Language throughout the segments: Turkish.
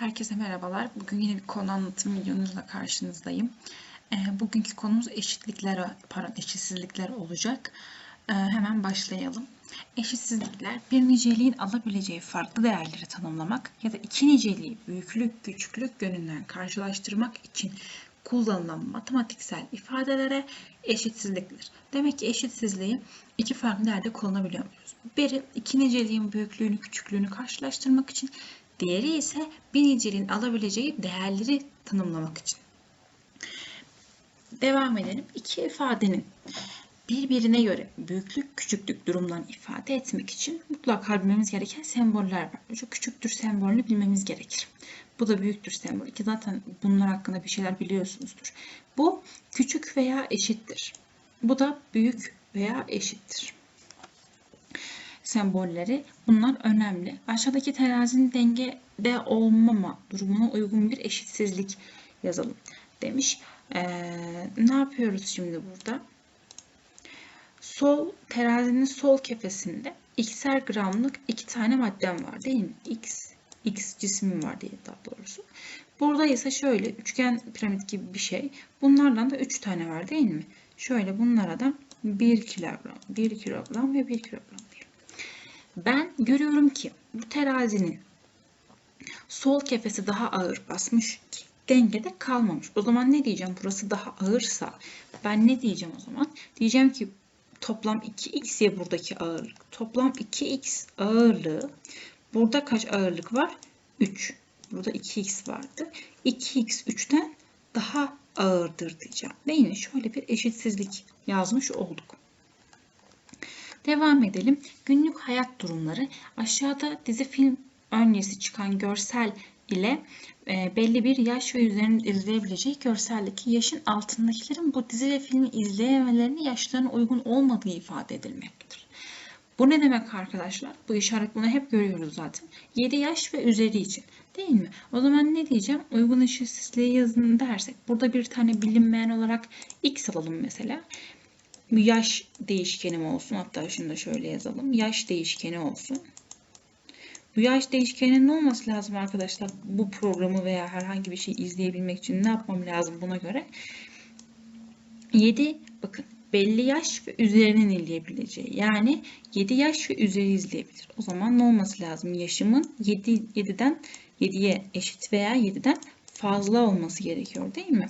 Herkese merhabalar. Bugün yine bir konu anlatım videonuzla karşınızdayım. Ee, bugünkü konumuz eşitlikler, pardon eşitsizlikler olacak. Ee, hemen başlayalım. Eşitsizlikler bir niceliğin alabileceği farklı değerleri tanımlamak ya da iki niceliği büyüklük, küçüklük yönünden karşılaştırmak için kullanılan matematiksel ifadelere eşitsizlikler. Demek ki eşitsizliği iki farklı değerde kullanabiliyor muyuz? Biri iki niceliğin büyüklüğünü, küçüklüğünü karşılaştırmak için, diğeri ise bir niceliğin alabileceği değerleri tanımlamak için. Devam edelim. İki ifadenin birbirine göre büyüklük küçüklük durumlarını ifade etmek için mutlaka bilmemiz gereken semboller var. Şu küçüktür sembolünü bilmemiz gerekir. Bu da büyüktür sembolü ki zaten bunlar hakkında bir şeyler biliyorsunuzdur. Bu küçük veya eşittir. Bu da büyük veya eşittir. Sembolleri bunlar önemli. Aşağıdaki terazinin dengede olmama durumuna uygun bir eşitsizlik yazalım demiş. Ee, ne yapıyoruz şimdi burada? Sol terazinin sol kefesinde x'er gramlık iki tane maddem var değil mi? X, X cismim var diye daha doğrusu. Burada ise şöyle üçgen piramit gibi bir şey. Bunlardan da 3 tane var değil mi? Şöyle bunlara da 1 kilogram, 1 kilogram ve 1 kilogram. Ben görüyorum ki bu terazinin sol kefesi daha ağır basmış ki dengede kalmamış. O zaman ne diyeceğim? Burası daha ağırsa ben ne diyeceğim o zaman? Diyeceğim ki toplam 2x ya buradaki ağırlık. Toplam 2x ağırlığı burada kaç ağırlık var? 3. Burada 2x vardı. 2x 3'ten daha ağırdır diyeceğim. Değil mi? Şöyle bir eşitsizlik yazmış olduk. Devam edelim. Günlük hayat durumları. Aşağıda dizi film öncesi çıkan görsel ile e, belli bir yaş ve üzerinde izleyebileceği görseldeki yaşın altındakilerin bu dizi ve filmi izleyemelerine yaşlarına uygun olmadığı ifade edilmektedir. Bu ne demek arkadaşlar? Bu işaret bunu hep görüyoruz zaten. 7 yaş ve üzeri için. Değil mi? O zaman ne diyeceğim? Uygun eşitsizliği yazın dersek. Burada bir tane bilinmeyen olarak x alalım mesela. Yaş değişkenim olsun. Hatta şunu da şöyle yazalım. Yaş değişkeni olsun. Bu yaş değişkeninin ne olması lazım arkadaşlar? Bu programı veya herhangi bir şey izleyebilmek için ne yapmam lazım buna göre? 7 bakın belli yaş ve üzerinin izleyebileceği. Yani 7 yaş ve üzeri izleyebilir. O zaman ne olması lazım? Yaşımın 7, 7'den 7'ye eşit veya 7'den fazla olması gerekiyor değil mi?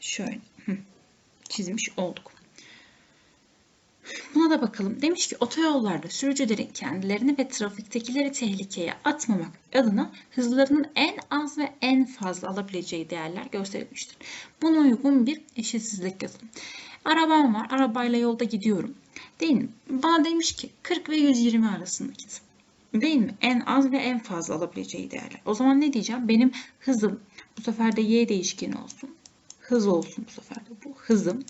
Şöyle çizmiş olduk. Buna da bakalım. Demiş ki otoyollarda sürücülerin kendilerini ve trafiktekileri tehlikeye atmamak adına hızlarının en az ve en fazla alabileceği değerler gösterilmiştir. Buna uygun bir eşitsizlik yazın. Arabam var. Arabayla yolda gidiyorum. Değil mi? Bana demiş ki 40 ve 120 arasında git. Değil mi? En az ve en fazla alabileceği değerler. O zaman ne diyeceğim? Benim hızım bu sefer de y değişkeni olsun. Hız olsun bu sefer de bu. Hızım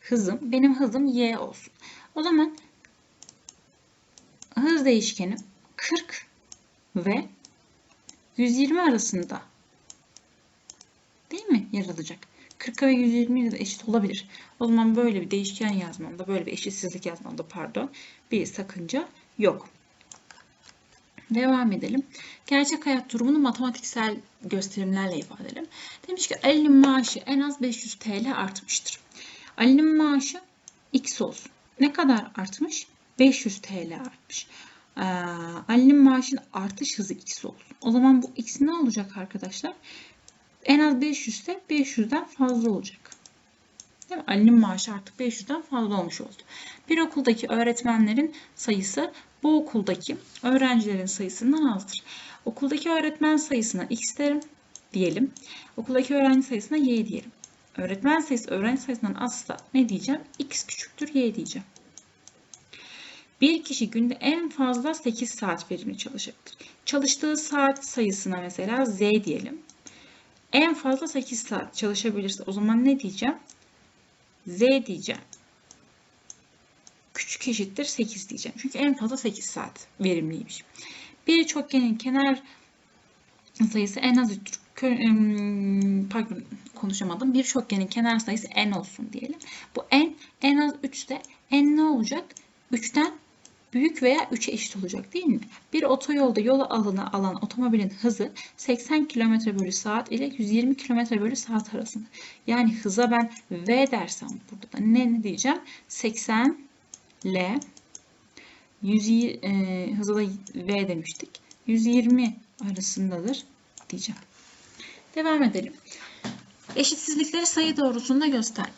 hızım, benim hızım y olsun. O zaman hız değişkeni 40 ve 120 arasında değil mi yer alacak? 40 ve 120 de eşit olabilir. O zaman böyle bir değişken yazmamda, böyle bir eşitsizlik yazmamda pardon bir sakınca yok. Devam edelim. Gerçek hayat durumunu matematiksel gösterimlerle ifade edelim. Demiş ki Ali'nin maaşı en az 500 TL artmıştır. Ali'nin maaşı X olsun. Ne kadar artmış? 500 TL artmış. Ee, Ali'nin maaşının artış hızı X olsun. O zaman bu X ne olacak arkadaşlar? En az 500 ise 500'den fazla olacak. Değil? Ali'nin maaşı artık 500'den fazla olmuş oldu. Bir okuldaki öğretmenlerin sayısı bu okuldaki öğrencilerin sayısından azdır. Okuldaki öğretmen sayısına X derim diyelim. Okuldaki öğrenci sayısına Y diyelim. Öğretmen sayısı öğrenci sayısından azsa ne diyeceğim? X küçüktür Y diyeceğim. Bir kişi günde en fazla 8 saat verimli çalışabilir. Çalıştığı saat sayısına mesela Z diyelim. En fazla 8 saat çalışabilirse o zaman ne diyeceğim? Z diyeceğim. Küçük eşittir 8 diyeceğim. Çünkü en fazla 8 saat verimliymiş. Bir çokgenin kenar sayısı en az 3 pardon konuşamadım. Bir çokgenin kenar sayısı n olsun diyelim. Bu n en az 3 ise n ne olacak? 3'ten büyük veya 3'e eşit olacak değil mi? Bir otoyolda yola alına alan otomobilin hızı 80 km bölü saat ile 120 km bölü saat arasında. Yani hıza ben V dersem burada da ne, ne diyeceğim? 80 L 120, e, hıza da V demiştik. 120 arasındadır diyeceğim. Devam edelim. Eşitsizlikleri sayı doğrusunda gösterme.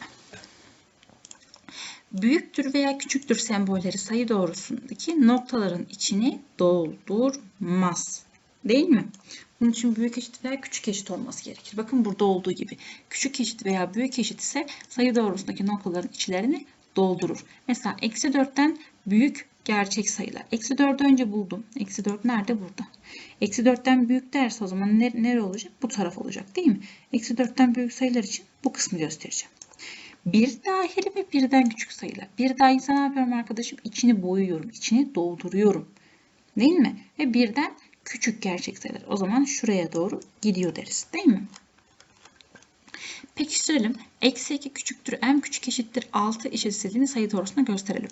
Büyüktür veya küçüktür sembolleri sayı doğrusundaki noktaların içini doldurmaz. Değil mi? Bunun için büyük eşit veya küçük eşit olması gerekir. Bakın burada olduğu gibi. Küçük eşit veya büyük eşit ise sayı doğrusundaki noktaların içlerini doldurur. Mesela eksi 4'ten büyük gerçek sayılar. Eksi 4'ü önce buldum. Eksi 4 nerede? Burada. Eksi 4'ten büyük derse o zaman nere, nere olacak? Bu taraf olacak değil mi? Eksi 4'ten büyük sayılar için bu kısmı göstereceğim. Bir dahil ve birden küçük sayılar. Bir dahil ne yapıyorum arkadaşım? İçini boyuyorum, içini dolduruyorum. Değil mi? Ve birden küçük gerçek sayılar. O zaman şuraya doğru gidiyor deriz. Değil mi? Pekiştirelim. Eksi 2 küçüktür, m küçük eşittir 6 eşitsizliğini sayı doğrusuna gösterelim.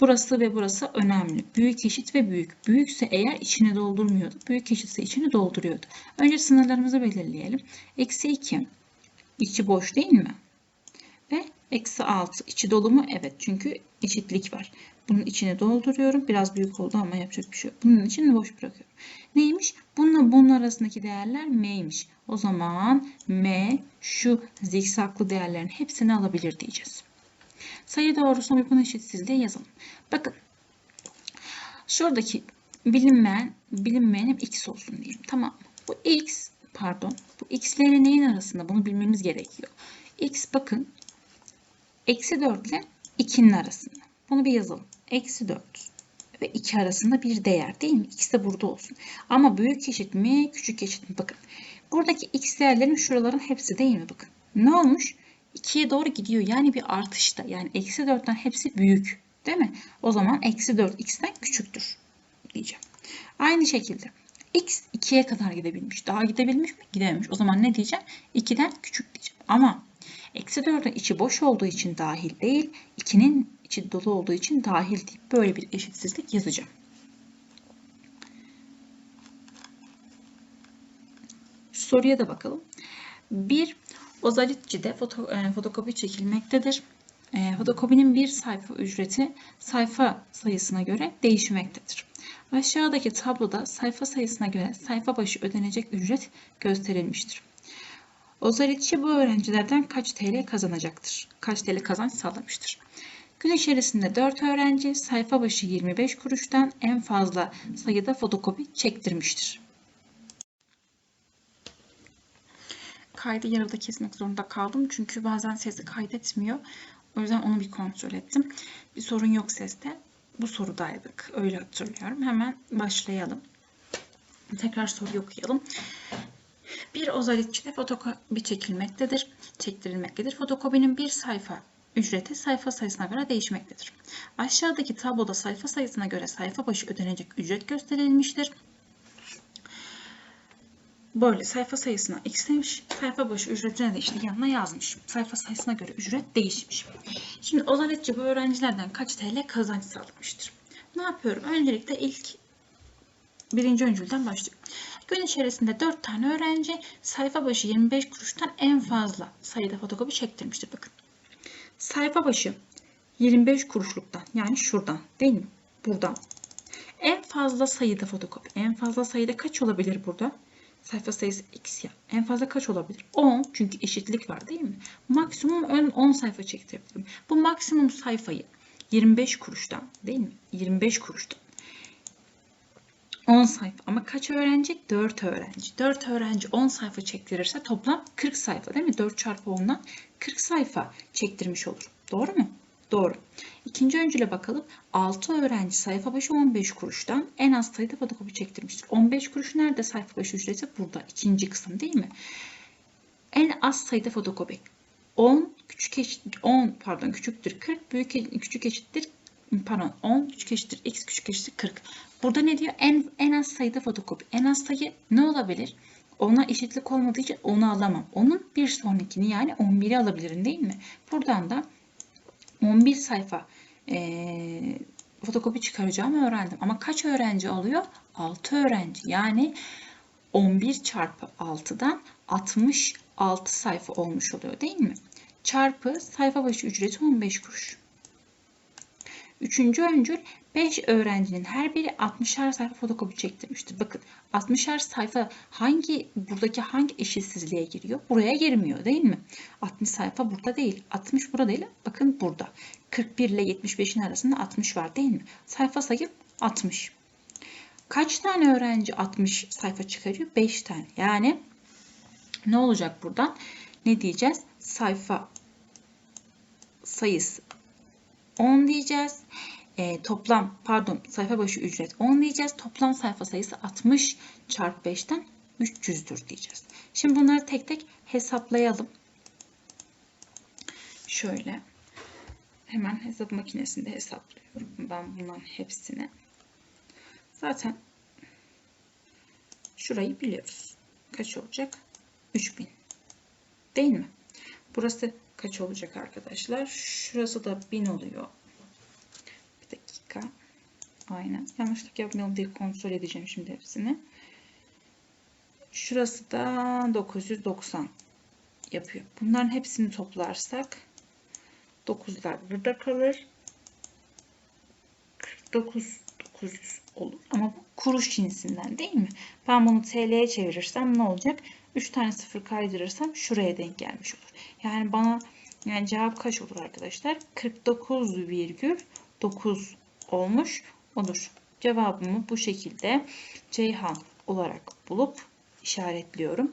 Burası ve burası önemli. Büyük eşit ve büyük. Büyükse eğer içini doldurmuyordu. Büyük eşitse içini dolduruyordu. Önce sınırlarımızı belirleyelim. Eksi 2 içi boş değil mi? Ve eksi 6 içi dolu mu? Evet çünkü eşitlik var. Bunun içini dolduruyorum. Biraz büyük oldu ama yapacak bir şey yok. Bunun için boş bırakıyorum. Neymiş? Bununla bunun arasındaki değerler m'ymiş. O zaman m şu zikzaklı değerlerin hepsini alabilir diyeceğiz. Sayı doğrusuna uygun eşitsizliği yazalım. Bakın. Şuradaki bilinmeyen, bilinmeyenim x olsun diyelim. Tamam? Bu x, pardon. Bu x'lerin neyin arasında? Bunu bilmemiz gerekiyor. x bakın. Eksi 4 ile 2'nin arasında. Bunu bir yazalım. Eksi 4 ve 2 arasında bir değer değil mi? İkisi de burada olsun. Ama büyük eşit mi, küçük eşit mi? Bakın. Buradaki x değerlerin şuraların hepsi değil mi? Bakın. Ne olmuş? 2'ye doğru gidiyor. Yani bir artışta. Yani eksi 4'ten hepsi büyük. Değil mi? O zaman eksi 4 x'ten küçüktür diyeceğim. Aynı şekilde x 2'ye kadar gidebilmiş. Daha gidebilmiş mi? Gidememiş. O zaman ne diyeceğim? 2'den küçük diyeceğim. Ama eksi 4'ün içi boş olduğu için dahil değil. 2'nin içi dolu olduğu için dahil deyip böyle bir eşitsizlik yazacağım. Soruya da bakalım. Bir ozalitçide foto, e, fotokopi çekilmektedir. E, fotokopinin bir sayfa ücreti sayfa sayısına göre değişmektedir. Aşağıdaki tabloda sayfa sayısına göre sayfa başı ödenecek ücret gösterilmiştir. Ozalitçi bu öğrencilerden kaç TL kazanacaktır? Kaç TL kazanç sağlamıştır? Gün içerisinde 4 öğrenci sayfa başı 25 kuruştan en fazla sayıda fotokopi çektirmiştir. Kaydı yarıda kesmek zorunda kaldım çünkü bazen sesi kaydetmiyor. O yüzden onu bir kontrol ettim. Bir sorun yok seste. Bu sorudaydık. Öyle hatırlıyorum. Hemen başlayalım. Tekrar soruyu okuyalım. Bir ozalitçide fotokopi çekilmektedir, çektirilmektedir. Fotokopinin bir sayfa ücreti sayfa sayısına göre değişmektedir. Aşağıdaki tabloda sayfa sayısına göre sayfa başı ödenecek ücret gösterilmiştir. Böyle sayfa sayısına x sayfa başı ücretine de işte yanına yazmış. Sayfa sayısına göre ücret değişmiş. Şimdi Ozaletçi bu öğrencilerden kaç TL kazanç sağlamıştır? Ne yapıyorum? Öncelikle ilk birinci öncülden başlıyorum. Gün içerisinde 4 tane öğrenci sayfa başı 25 kuruştan en fazla sayıda fotokopi çektirmiştir. Bakın. Sayfa başı 25 kuruşluktan yani şuradan değil mi? Buradan. En fazla sayıda fotokopi. En fazla sayıda kaç olabilir burada? Sayfa sayısı x ya. En fazla kaç olabilir? 10 çünkü eşitlik var değil mi? Maksimum ön 10 sayfa çektirebilirim. Bu maksimum sayfayı 25 kuruştan değil mi? 25 kuruştan 10 sayfa ama kaç öğrenci? 4 öğrenci. 4 öğrenci 10 sayfa çektirirse toplam 40 sayfa değil mi? 4 çarpı 10'dan 40 sayfa çektirmiş olur. Doğru mu? Doğru. İkinci öncüle bakalım. 6 öğrenci sayfa başı 15 kuruştan en az sayıda fotokopi çektirmiştir. 15 kuruş nerede sayfa başı ücreti? Burada. ikinci kısım değil mi? En az sayıda fotokopi. 10 küçük eşit 10 pardon küçüktür 40 büyük küçük eşittir pardon 10 küçük eşittir x küçük eşittir 40. Burada ne diyor? En, en az sayıda fotokopi. En az sayı ne olabilir? Ona eşitlik olmadığı için onu alamam. Onun bir sonrakini yani 11'i alabilirim değil mi? Buradan da 11 sayfa e, fotokopi çıkaracağımı öğrendim. Ama kaç öğrenci alıyor? 6 öğrenci. Yani 11 çarpı 6'dan 66 sayfa olmuş oluyor değil mi? Çarpı sayfa başı ücreti 15 kuruş. Üçüncü öncül 5 öğrencinin her biri 60'ar sayfa fotokopi çektirmiştir. Bakın 60'ar sayfa hangi buradaki hangi eşitsizliğe giriyor? Buraya girmiyor değil mi? 60 sayfa burada değil. 60 burada değil. Bakın burada. 41 ile 75'in arasında 60 var değil mi? Sayfa sayım 60. Kaç tane öğrenci 60 sayfa çıkarıyor? 5 tane. Yani ne olacak buradan? Ne diyeceğiz? Sayfa sayısı 10 diyeceğiz. E, toplam pardon sayfa başı ücret 10 diyeceğiz. Toplam sayfa sayısı 60 çarpı 5'ten 300'dür diyeceğiz. Şimdi bunları tek tek hesaplayalım. Şöyle hemen hesap makinesinde hesaplıyorum ben bunların hepsini. Zaten şurayı biliyoruz. Kaç olacak? 3000. Değil mi? Burası kaç olacak arkadaşlar? Şurası da 1000 oluyor. Bir dakika. Aynen. Yanlışlık yapmayalım diye kontrol edeceğim şimdi hepsini. Şurası da 990 yapıyor. Bunların hepsini toplarsak 9'lar burada kalır. 49 900 olur. Ama bu kuruş cinsinden değil mi? Ben bunu TL'ye çevirirsem ne olacak? 3 tane sıfır kaydırırsam şuraya denk gelmiş olur. Yani bana yani cevap kaç olur arkadaşlar? 49,9 olmuş olur. Cevabımı bu şekilde Ceyhan olarak bulup işaretliyorum.